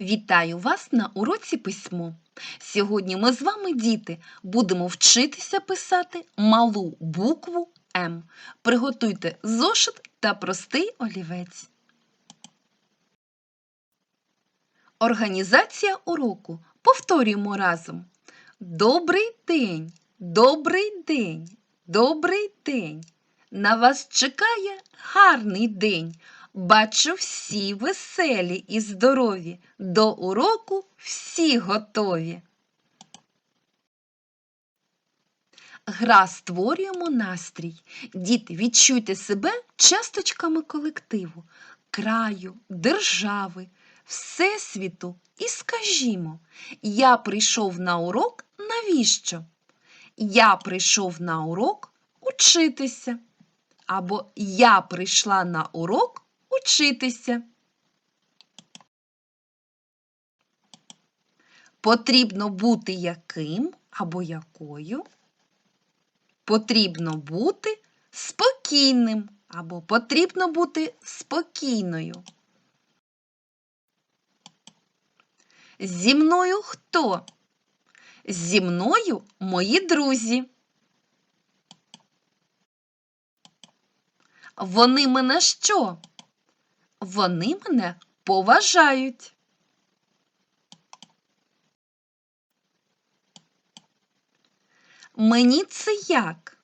Вітаю вас на уроці письмо. Сьогодні ми з вами, діти, будемо вчитися писати малу букву М. Приготуйте зошит та простий олівець. Організація уроку. Повторюємо разом. Добрий день, добрий день, добрий день. На вас чекає гарний день. Бачу всі веселі і здорові. До уроку всі готові. Гра створюємо настрій. Діти, відчуйте себе часточками колективу, краю, держави, всесвіту і скажімо, я прийшов на урок навіщо? Я прийшов на урок учитися. Або я прийшла на урок учитися. Потрібно бути яким або якою. Потрібно бути спокійним або потрібно бути спокійною. Зі мною хто? Зі мною мої друзі. Вони мене що? Вони мене поважають. Мені це як?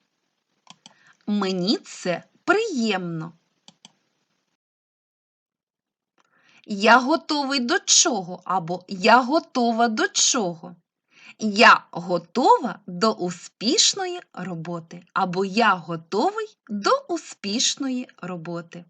Мені це приємно. Я готовий до чого або я готова до чого. Я готова до успішної роботи або я готовий до успішної роботи.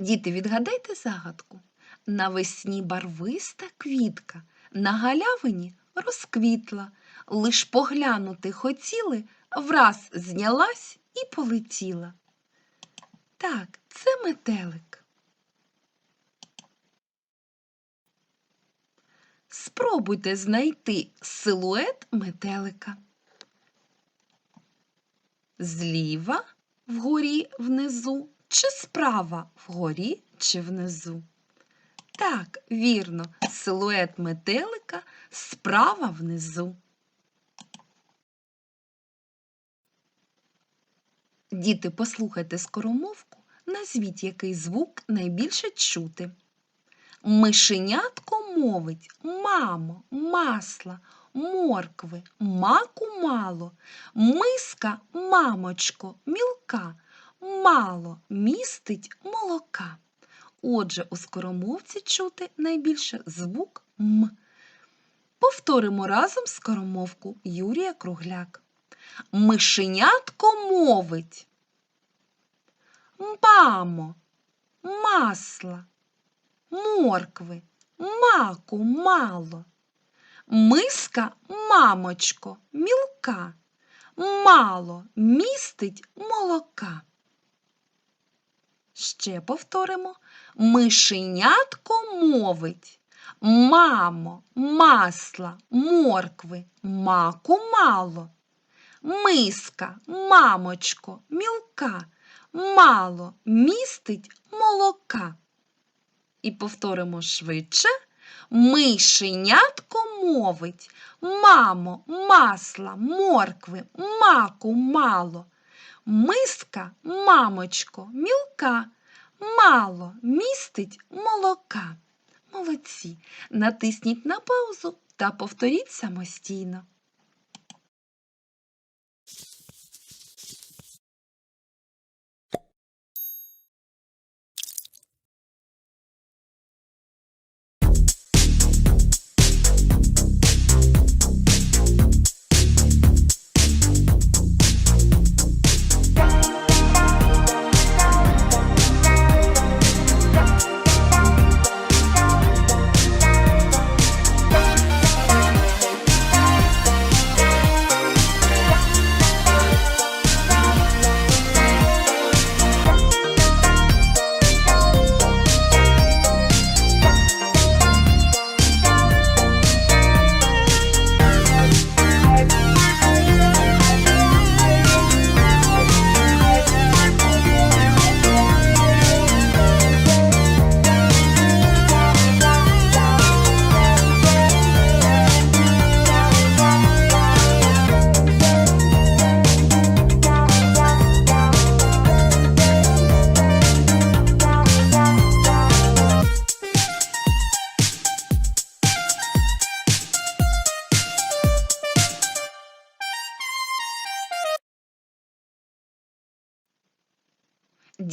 Діти, відгадайте загадку. Навесні барвиста квітка, на галявині розквітла, лиш поглянути хотіли, враз знялась і полетіла. Так, це метелик. Спробуйте знайти силует метелика. Зліва, вгорі, внизу чи справа вгорі чи внизу? Так, вірно, силует метелика справа внизу. Діти, послухайте скоромовку, назвіть, який звук найбільше чути. Мишенятко мовить мамо, масла, моркви, маку мало, миска, мамочко, мілка мало містить молока. Отже, у скоромовці чути найбільше звук М. Повторимо разом скоромовку Юрія Кругляк. Мишенятко мовить. Мамо, масла, моркви, маку мало. Миска, мамочко, мілка, мало містить молока. Ще повторимо. Мишенятко мовить. Мамо, масла, моркви, маку мало. Миска, мамочко, мілка, мало містить молока. І повторимо швидше. Мишенятко мовить. Мамо, масла, моркви, маку мало. Миска, мамочко, мілка, мало містить молока. Молодці. Натисніть на паузу та повторіть самостійно.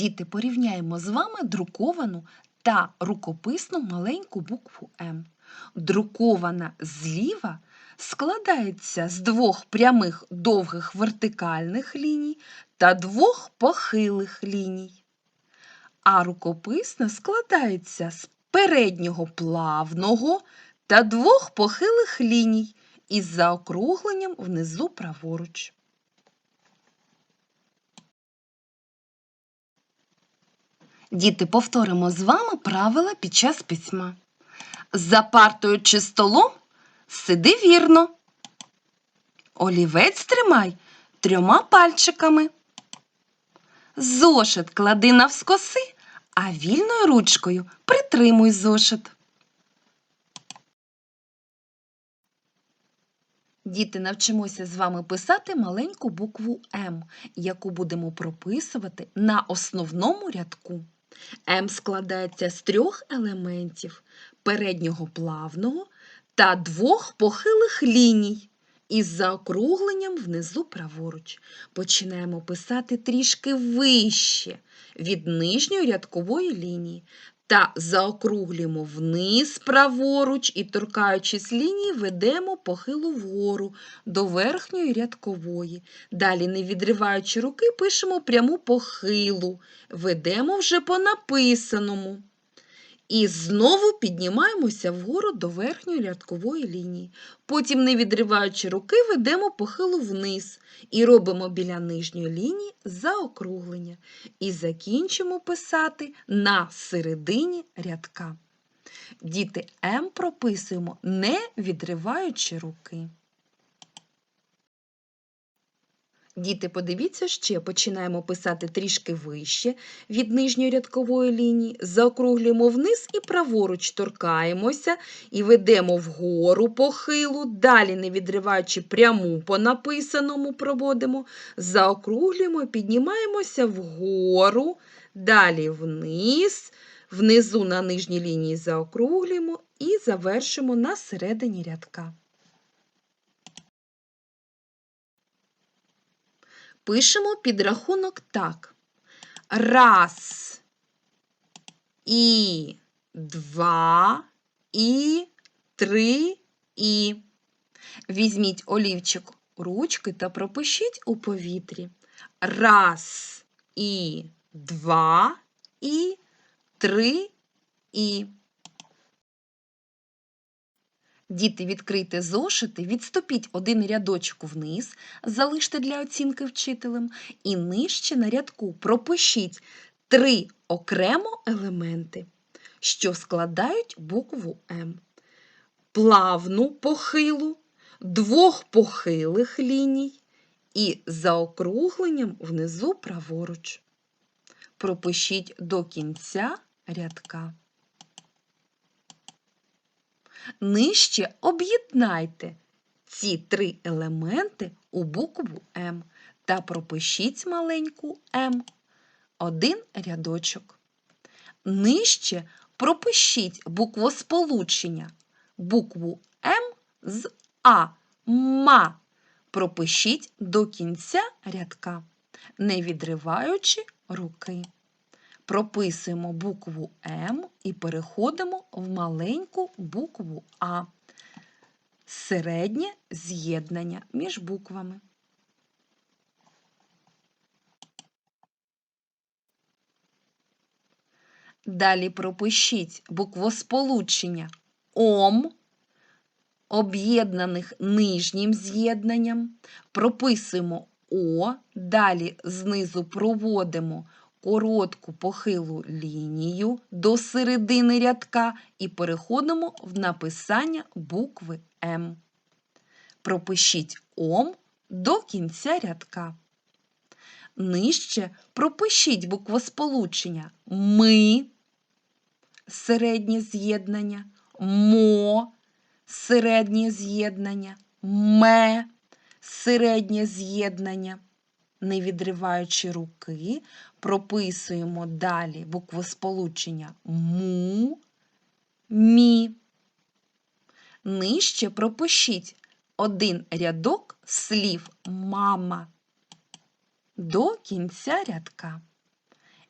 Діти, порівняємо з вами друковану та рукописну маленьку букву М. Друкована зліва складається з двох прямих довгих вертикальних ліній та двох похилих ліній. А рукописна складається з переднього плавного та двох похилих ліній із заокругленням внизу праворуч. Діти, повторимо з вами правила під час письма. За партою чи столом сиди вірно. Олівець тримай трьома пальчиками. Зошит клади навскоси, а вільною ручкою притримуй зошит. Діти, навчимося з вами писати маленьку букву М, яку будемо прописувати на основному рядку. М складається з трьох елементів переднього плавного та двох похилих ліній із заокругленням внизу праворуч. Починаємо писати трішки вище від нижньої рядкової лінії та заокруглюємо вниз праворуч і, торкаючись лінії, ведемо похилу вгору до верхньої рядкової. Далі, не відриваючи руки, пишемо пряму похилу, ведемо вже по написаному. І знову піднімаємося вгору до верхньої рядкової лінії. Потім, не відриваючи руки, ведемо похилу вниз і робимо біля нижньої лінії заокруглення. І закінчимо писати на середині рядка. Діти М прописуємо, не відриваючи руки. Діти, подивіться ще, починаємо писати трішки вище від нижньої рядкової лінії, заокруглюємо вниз і праворуч торкаємося і ведемо вгору похилу, далі, не відриваючи пряму по написаному, проводимо, заокруглюємо піднімаємося вгору, далі вниз, внизу на нижній лінії заокруглюємо і завершимо на середині рядка. Пишемо підрахунок так. Раз, і. Два, і. Три, і. Візьміть олівчик ручки та пропишіть у повітрі. Раз, і. Два, і. Три, і. Діти, відкрийте зошити, відступіть один рядочок вниз, залиште для оцінки вчителем, і нижче на рядку пропишіть три окремо елементи, що складають букву М. Плавну похилу, двох похилих ліній і заокругленням внизу праворуч. Пропишіть до кінця рядка. Нижче об'єднайте ці три елементи у букву М та пропишіть маленьку М один рядочок. Нижче пропишіть буквосполучення букву М з А. Ма. Пропишіть до кінця рядка, не відриваючи руки. Прописуємо букву М і переходимо в маленьку букву А. Середнє з'єднання між буквами. Далі пропишіть буквосполучення ОМ, об'єднаних нижнім з'єднанням. Прописуємо О, далі знизу проводимо коротку похилу лінію до середини рядка і переходимо в написання букви М. Пропишіть ОМ до кінця рядка. Нижче пропишіть буквосполучення ми, середнє з'єднання, мо, середнє з'єднання, ме, середнє з'єднання. Не відриваючи руки, прописуємо далі буквосполучення му, мі. Нижче пропишіть один рядок слів мама до кінця рядка.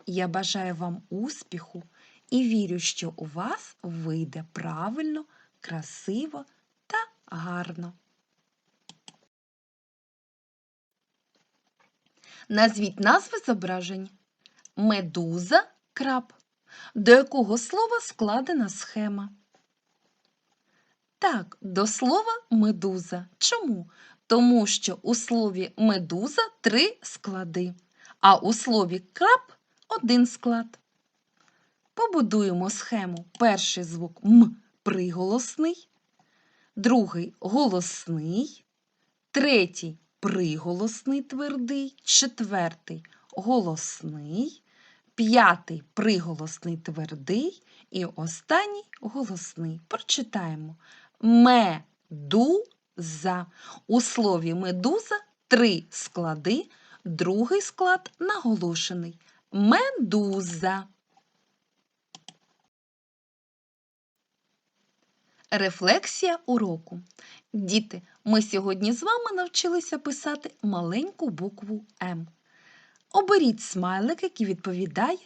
Я бажаю вам успіху і вірю, що у вас вийде правильно, красиво та гарно. Назвіть назви зображень. Медуза, краб. До якого слова складена схема? Так, до слова медуза. Чому? Тому що у слові медуза три склади, а у слові краб один склад. Побудуємо схему. Перший звук М приголосний, другий голосний, третій приголосний твердий, четвертий голосний, п'ятий приголосний твердий і останній голосний. Прочитаємо медуза. У слові медуза три склади, другий склад наголошений. Медуза. Рефлексія уроку. Діти, ми сьогодні з вами навчилися писати маленьку букву М. Оберіть смайлик, який відповідає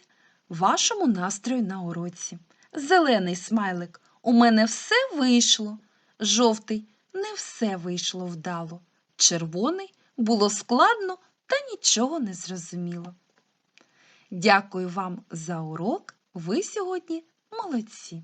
вашому настрою на уроці. Зелений смайлик у мене все вийшло. Жовтий не все вийшло вдало. Червоний було складно та нічого не зрозуміло. Дякую вам за урок. Ви сьогодні молодці!